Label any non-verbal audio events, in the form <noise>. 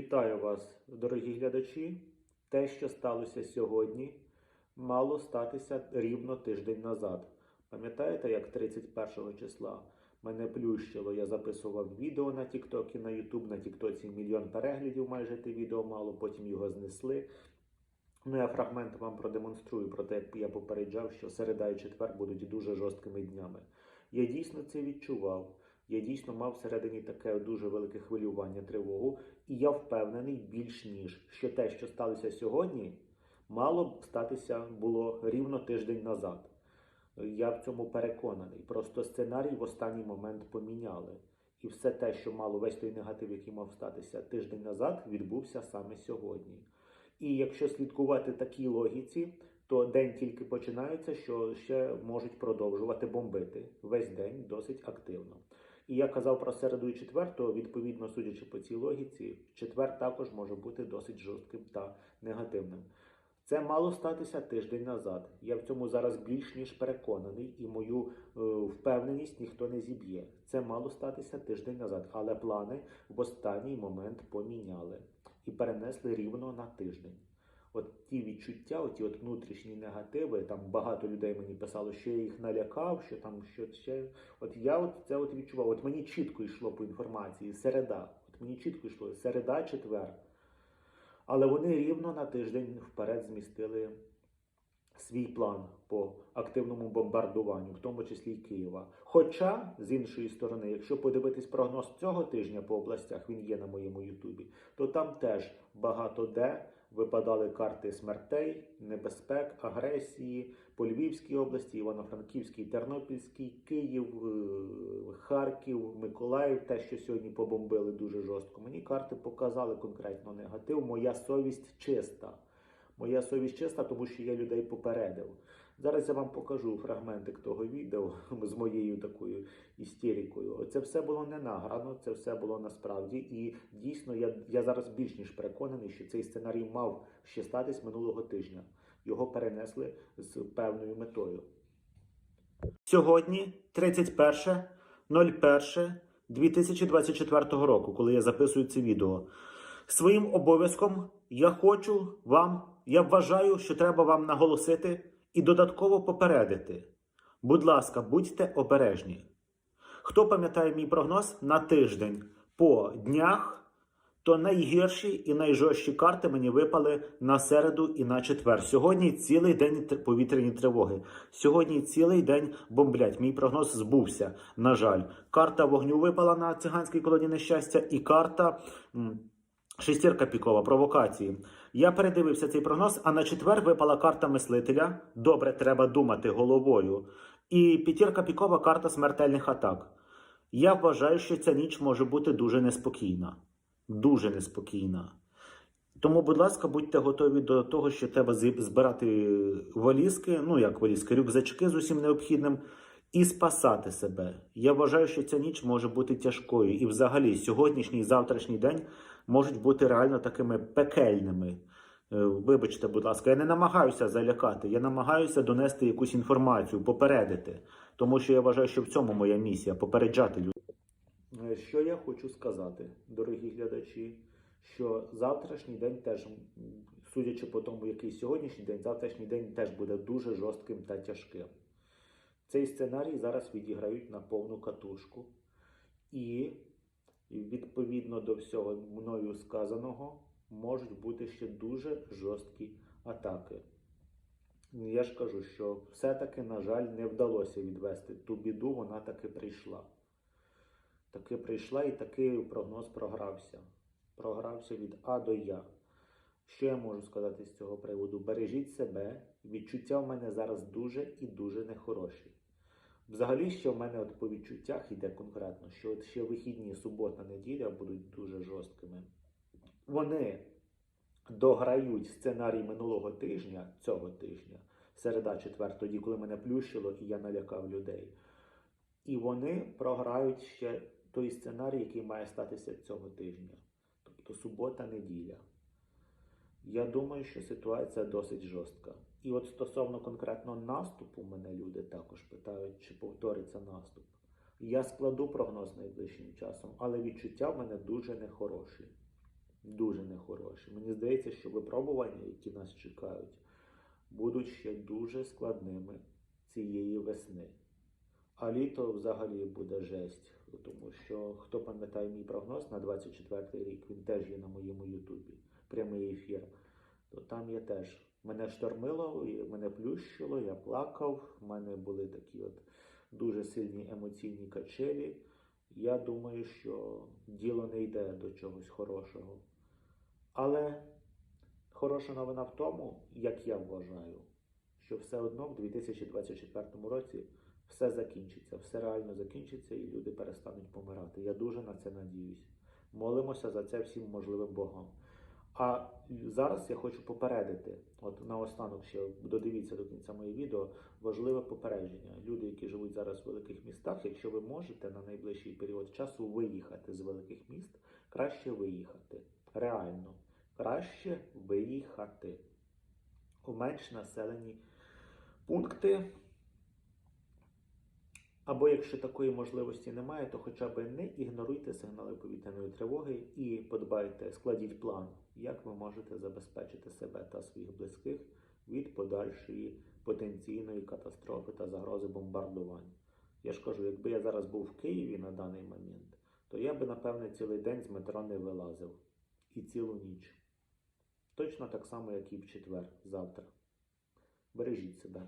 Вітаю вас, дорогі глядачі. Те, що сталося сьогодні, мало статися рівно тиждень назад. Пам'ятаєте, як 31 числа мене плющило, я записував відео на TikTok і на YouTube, на TikTok мільйон переглядів майже те відео мало, потім його знесли. Ну, я фрагмент вам продемонструю про те, як я попереджав, що середа і четвер будуть дуже жорсткими днями. Я дійсно це відчував. Я дійсно мав всередині таке дуже велике хвилювання, тривогу, і я впевнений більш ніж, що те, що сталося сьогодні, мало б статися було рівно тиждень назад. Я в цьому переконаний. Просто сценарій в останній момент поміняли. І все те, що мало весь той негатив, який мав статися тиждень назад, відбувся саме сьогодні. І якщо слідкувати такій логіці, то день тільки починається, що ще можуть продовжувати бомбити весь день досить активно. І я казав про середу і четвер, то відповідно, судячи по цій логіці, четвер також може бути досить жорстким та негативним. Це мало статися тиждень назад. Я в цьому зараз більш ніж переконаний, і мою е, впевненість ніхто не зіб'є. Це мало статися тиждень назад, але плани в останній момент поміняли і перенесли рівно на тиждень. От ті відчуття, оті от внутрішні негативи, там багато людей мені писало, що я їх налякав, що там що ще. От я от це от відчував. От мені чітко йшло по інформації середа. От мені чітко йшло середа, четвер. Але вони рівно на тиждень вперед змістили свій план по активному бомбардуванню, в тому числі й Києва. Хоча, з іншої сторони, якщо подивитись прогноз цього тижня по областях, він є на моєму Ютубі, то там теж багато де випадали карти смертей, небезпек, агресії по Львівській області, Івано-Франківській, Тернопільській, Київ, е, Харків, Миколаїв, те, що сьогодні побомбили дуже жорстко. Мені карти показали конкретно негатив. Моя совість чиста. Моя совість чиста, тому що я людей попередив. Зараз я вам покажу фрагментик того відео <laughs> з моєю такою істерикою. Це все було не награно, це все було насправді. І дійсно, я, я зараз більш ніж переконаний, що цей сценарій мав ще статись минулого тижня. Його перенесли з певною метою. Сьогодні 31.01.2024 року, коли я записую це відео. Своїм обов'язком я хочу вам, я вважаю, що треба вам наголосити і додатково попередити. Будь ласка, будьте обережні. Хто пам'ятає мій прогноз на тиждень по днях, то найгірші і найжорстчі карти мені випали на середу і на четвер. Сьогодні цілий день повітряні тривоги. Сьогодні цілий день бомблять. Мій прогноз збувся. На жаль, карта вогню випала на циганській колоні нещастя, і карта. Шестірка пікова, провокації. Я передивився цей прогноз, а на четвер випала карта мислителя. Добре, треба думати головою. І п'ятірка пікова карта смертельних атак. Я вважаю, що ця ніч може бути дуже неспокійна. Дуже неспокійна. Тому, будь ласка, будьте готові до того, що треба збирати валізки, ну як валізки, рюкзачки з усім необхідним, і спасати себе. Я вважаю, що ця ніч може бути тяжкою. І взагалі сьогоднішній і завтрашній день можуть бути реально такими пекельними. Е, Вибачте, будь ласка, я не намагаюся залякати, я намагаюся донести якусь інформацію, попередити. Тому що я вважаю, що в цьому моя місія попереджати людей. Що я хочу сказати, дорогі глядачі, що завтрашній день теж, судячи по тому, який сьогоднішній день, завтрашній день теж буде дуже жорстким та тяжким. Цей сценарій зараз відіграють на повну катушку. І відповідно до всього мною сказаного можуть бути ще дуже жорсткі атаки. Я ж кажу, що все-таки, на жаль, не вдалося відвести ту біду, вона таки прийшла. Таки прийшла і такий прогноз програвся. Програвся від А до Я. Що я можу сказати з цього приводу? Бережіть себе, відчуття в мене зараз дуже і дуже нехороші. Взагалі, ще в мене от по відчуттях йде конкретно, що от ще вихідні субота, неділя будуть дуже жорсткими. Вони дограють сценарій минулого тижня, цього тижня, середа, четвер, тоді, коли мене плющило і я налякав людей. І вони програють ще той сценарій, який має статися цього тижня. Тобто субота, неділя. Я думаю, що ситуація досить жорстка. І от стосовно конкретно наступу, мене люди також питають, чи повториться наступ. Я складу прогноз найближчим часом, але відчуття в мене дуже нехороші. дуже нехороші. Мені здається, що випробування, які нас чекають, будуть ще дуже складними цієї весни. А літо взагалі буде жесть, тому що хто пам'ятає мій прогноз на 24 рік, він теж є на моєму Ютубі, прямий ефір. То там я теж мене штормило, мене плющило, я плакав. в мене були такі от дуже сильні емоційні качелі. Я думаю, що діло не йде до чогось хорошого. Але хороша новина в тому, як я вважаю, що все одно в 2024 році все закінчиться, все реально закінчиться і люди перестануть помирати. Я дуже на це надіюсь. Молимося за це всім можливим Богом. А зараз я хочу попередити, от наостанок ще додивіться до кінця моє відео, важливе попередження. Люди, які живуть зараз в великих містах, якщо ви можете на найближчий період часу виїхати з великих міст, краще виїхати. Реально, краще виїхати у менш населені пункти. Або якщо такої можливості немає, то хоча б не ігноруйте сигнали повітряної тривоги і подбайте, складіть план, як ви можете забезпечити себе та своїх близьких від подальшої потенційної катастрофи та загрози бомбардувань. Я ж кажу, якби я зараз був в Києві на даний момент, то я би, напевне, цілий день з метро не вилазив і цілу ніч. Точно так само, як і в четвер, завтра. Бережіть себе.